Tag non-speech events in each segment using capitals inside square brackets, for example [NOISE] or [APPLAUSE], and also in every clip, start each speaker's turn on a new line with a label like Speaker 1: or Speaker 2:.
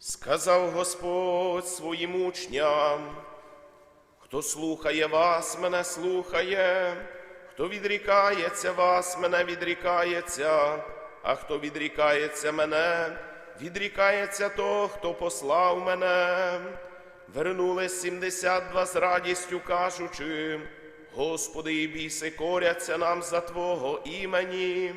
Speaker 1: Сказав Господь своїм учням, хто слухає вас, мене слухає, хто відрікається вас, мене відрікається, а хто відрікається мене, відрікається того, хто послав мене. Вернулись сімдесят два з радістю, кажучи, Господи, і біси коряться нам за Твого імені.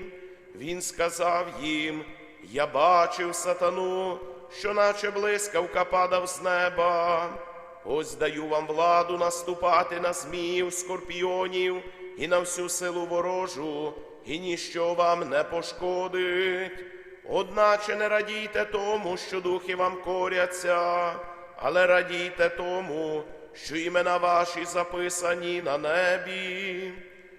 Speaker 1: Він сказав їм, я бачив сатану, що наче блискавка падав з неба. Ось даю вам владу наступати на зміїв, скорпіонів і на всю силу ворожу, і ніщо вам не пошкодить. Одначе не радійте тому, що духи вам коряться, але радійте тому, що імена ваші записані на небі.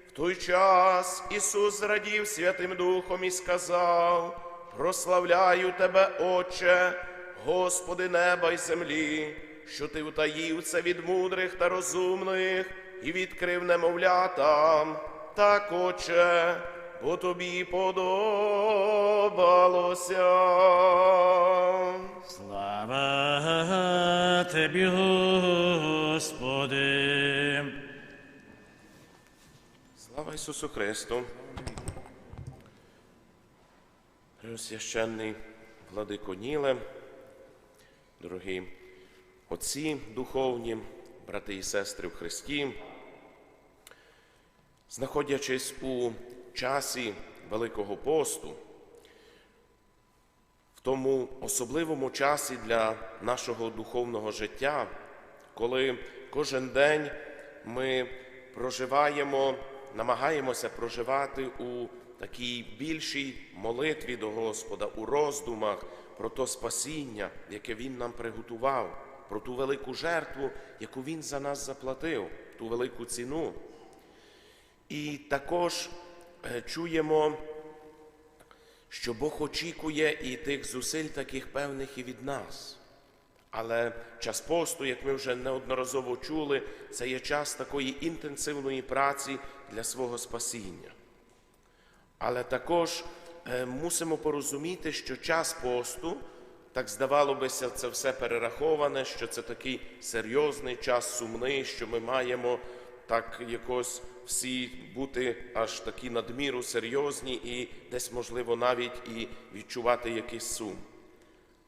Speaker 1: В той час Ісус зрадів Святим Духом і сказав: Прославляю Тебе, Отче, Господи неба й землі, що Ти втаїв це від мудрих та розумних і відкрив немовлятам. Так, Отче, бо тобі подобалося.
Speaker 2: Слава Тебі, Господи.
Speaker 1: Слава Ісусу Христу! Преосвященний владико Ніле, дорогі отці духовні, брати і сестри в Христі, знаходячись у часі Великого посту, в тому особливому часі для нашого духовного життя, коли кожен день ми проживаємо, намагаємося проживати у такій більшій молитві до Господа, у роздумах про то спасіння, яке Він нам приготував, про ту велику жертву, яку Він за нас заплатив, ту велику ціну. І також е, чуємо, що Бог очікує і тих зусиль таких певних і від нас. Але час посту, як ми вже неодноразово чули, це є час такої інтенсивної праці для свого спасіння. Але також е, мусимо порозуміти, що час посту, так здавало бися, це все перераховане, що це такий серйозний час, сумний, що ми маємо так якось всі бути аж такі надміру серйозні і десь, можливо, навіть і відчувати якийсь сум.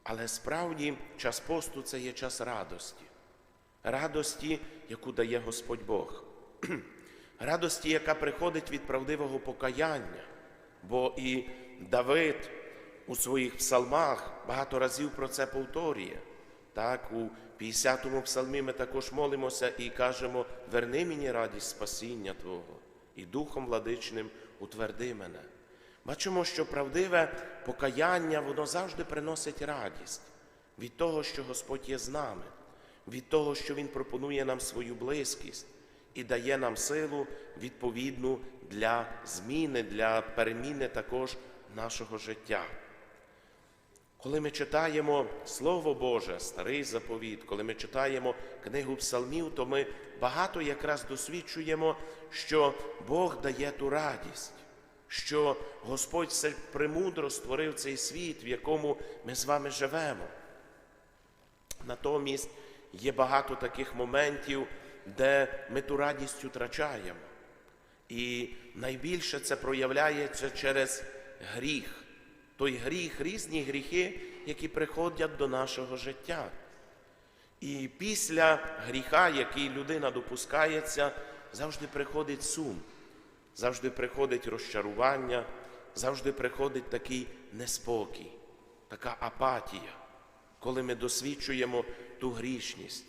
Speaker 1: Але справді час посту це є час радості, радості, яку дає Господь Бог, [CLEARS THROAT] радості, яка приходить від правдивого покаяння. Бо і Давид у своїх псалмах багато разів про це повторює. Так, у 50-му псалмі ми також молимося і кажемо: верни мені радість спасіння Твого, і Духом владичним утверди мене. Бачимо, що правдиве покаяння воно завжди приносить радість від того, що Господь є з нами, від того, що Він пропонує нам свою близькість і дає нам силу відповідну для зміни, для переміни також нашого життя. Коли ми читаємо Слово Боже, старий заповіт, коли ми читаємо книгу псалмів, то ми багато якраз досвідчуємо, що Бог дає ту радість, що Господь все премудро створив цей світ, в якому ми з вами живемо. Натомість є багато таких моментів, де ми ту радість втрачаємо. І найбільше це проявляється через гріх. Той гріх, різні гріхи, які приходять до нашого життя. І після гріха, який людина допускається, завжди приходить сум, завжди приходить розчарування, завжди приходить такий неспокій, така апатія, коли ми досвідчуємо ту грішність,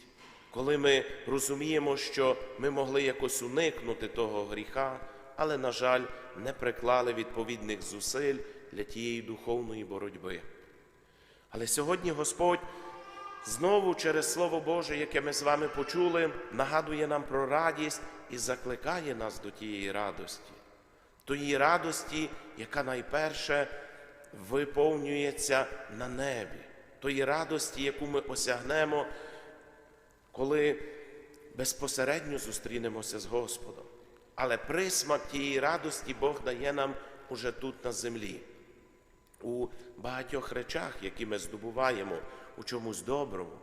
Speaker 1: коли ми розуміємо, що ми могли якось уникнути того гріха, але, на жаль, не приклали відповідних зусиль для тієї духовної боротьби. Але сьогодні Господь знову через Слово Боже, яке ми з вами почули, нагадує нам про радість і закликає нас до тієї радості, тої радості, яка найперше виповнюється на небі, тої радості, яку ми осягнемо, коли безпосередньо зустрінемося з Господом. Але присмак тієї радості Бог дає нам уже тут на землі. у багатьох речах, які ми здобуваємо у чомусь доброму.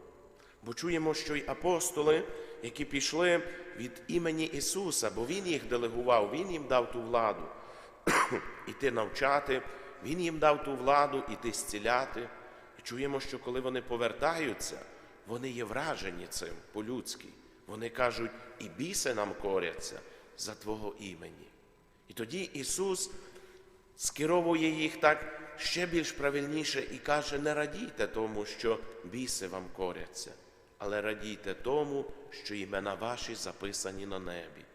Speaker 1: Бо чуємо, що й апостоли, які пішли від імені Ісуса, бо Він їх делегував, Він їм дав ту владу [CLEARS THROAT] іти навчати, Він їм дав ту владу іти зціляти. І чуємо, що коли вони повертаються, вони є вражені цим по-людськи. Вони кажуть, і біси нам коряться за Твого імені. І тоді Ісус скеровує їх так ще більш правильніше і каже: не радійте тому, що біси вам коряться, але радійте тому, що імена ваші записані на небі.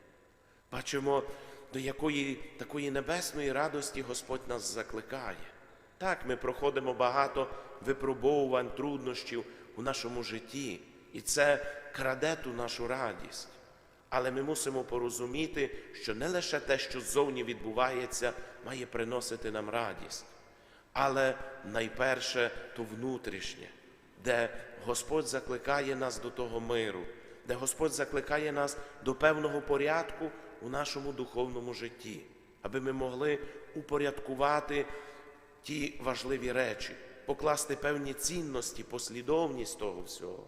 Speaker 1: Бачимо, до якої такої небесної радості Господь нас закликає. Так, ми проходимо багато випробовувань, труднощів у нашому житті, і це краде ту нашу радість. Але ми мусимо порозуміти, що не лише те, що ззовні відбувається, має приносити нам радість, але найперше то внутрішнє, де Господь закликає нас до того миру, де Господь закликає нас до певного порядку у нашому духовному житті, аби ми могли упорядкувати ті важливі речі, покласти певні цінності, послідовність того всього.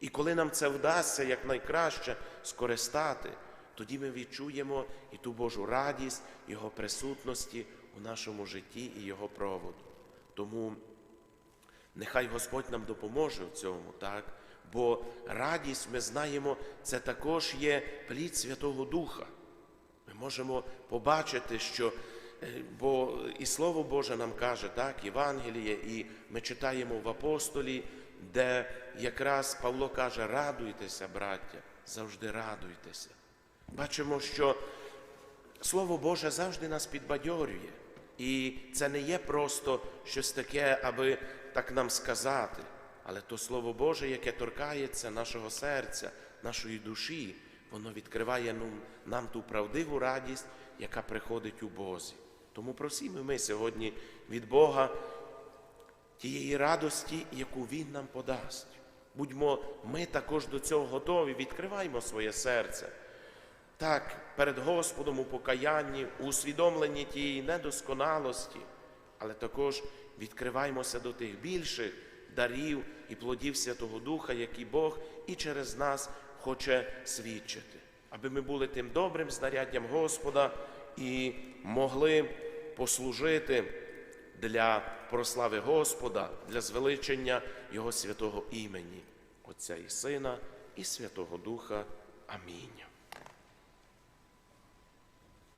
Speaker 1: І коли нам це вдасться якнайкраще скористати, тоді ми відчуємо і ту Божу радість Його присутності у нашому житті і Його проводу. Тому Нехай Господь нам допоможе в цьому, так? Бо радість, ми знаємо, це також є плід Святого Духа. Ми можемо побачити, що бо і Слово Боже нам каже, так, Євангеліє, і ми читаємо в апостолі, де якраз Павло каже, радуйтеся, браття, завжди радуйтеся. Бачимо, що Слово Боже завжди нас підбадьорює. І це не є просто щось таке, аби так нам сказати, але то Слово Боже, яке торкається нашого серця, нашої душі, воно відкриває нам ту правдиву радість, яка приходить у Бозі. Тому просімо ми сьогодні від Бога тієї радості, яку Він нам подасть. Будьмо ми також до цього готові, відкриваймо своє серце. Так, перед Господом у покаянні, у усвідомленні тієї недосконалості, але також відкриваймося до тих більших дарів і плодів Святого Духа, які Бог і через нас хоче свідчити, аби ми були тим добрим знаряддям Господа і могли послужити для прослави Господа, для звеличення Його святого імені, Отця і Сина і Святого Духа. Амінь.